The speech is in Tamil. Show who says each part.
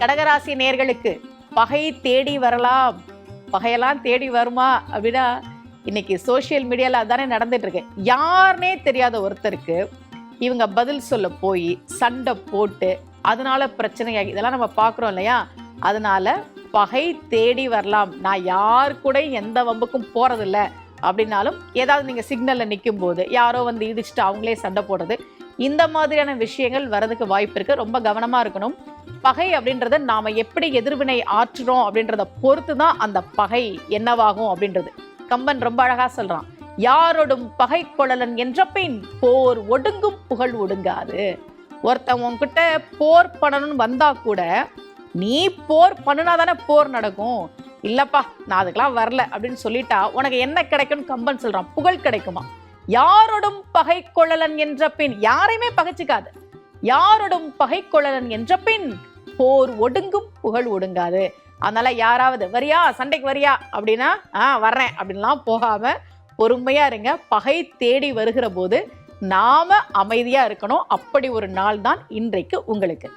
Speaker 1: கடகராசி நேர்களுக்கு பகை தேடி வரலாம். பகையெல்லாம் தேடி வருமா அப்படின்னா இன்னைக்கு சோஷியல் மீடியாவில் அதானே நடந்துட்டுருக்கு. யாருனே தெரியாத ஒருத்தருக்கு இவங்க பதில் சொல்ல போய் சண்டை போட்டு அதனால பிரச்சனையாகி இதெல்லாம் நம்ம பார்க்குறோம் இல்லையா? அதனால பகை தேடி வரலாம். நான் யார் கூட எந்த வம்புக்கும் போகிறதில்ல அப்படின்னாலும் ஏதாவது நீங்கள் சிக்னலில் நிற்கும் போது யாரோ வந்து இடிச்சுட்டு அவங்களே சண்டை போடுறது இந்த மாதிரியான விஷயங்கள் வரதுக்கு வாய்ப்பு இருக்கு. ரொம்ப கவனமாக இருக்கணும். பகை அப்படின்றத நாம எப்படி எதிர்வினை ஆற்றுறோம் அப்படின்றத பொறுத்து தான் அந்த பகை என்னவாகும் அப்படின்றது. கம்பன் ரொம்ப அழகா சொல்றான். யாரோடும் பகை கொள்ளலன் என்ற பின் போர் ஒடுங்கும் புகழ் ஒடுங்காது. ஒருத்தன் உன்கிட்ட போர் பண்ணணும்னு வந்தா கூட நீ போர் பண்ணுனா தானே போர் நடக்கும். இல்லப்பா நான் அதுக்கெல்லாம் வரல அப்படின்னு சொல்லிட்டா உனக்கு என்ன கிடைக்கும்னு கம்பன் சொல்றான். புகழ் கிடைக்குமா? யாரோடும் பகை கொள்ளலன் என்ற பின் யாரையுமே பகைச்சிக்காது. யாரோடும் பகை கொள்ளலன் என்ற பின் போர் ஒடுங்கும் புகழ் ஒடுங்காது. அதனால யாராவது வரியா சண்டைக்கு வரியா அப்படின்னா ஆ வர்றேன் அப்படின்லாம் போகாம பொறுமையா இருங்க. பகை தேடி வருகிற போது நாம அமைதியா இருக்கணும். அப்படி ஒரு நாள் தான் இன்றைக்கு உங்களுக்கு.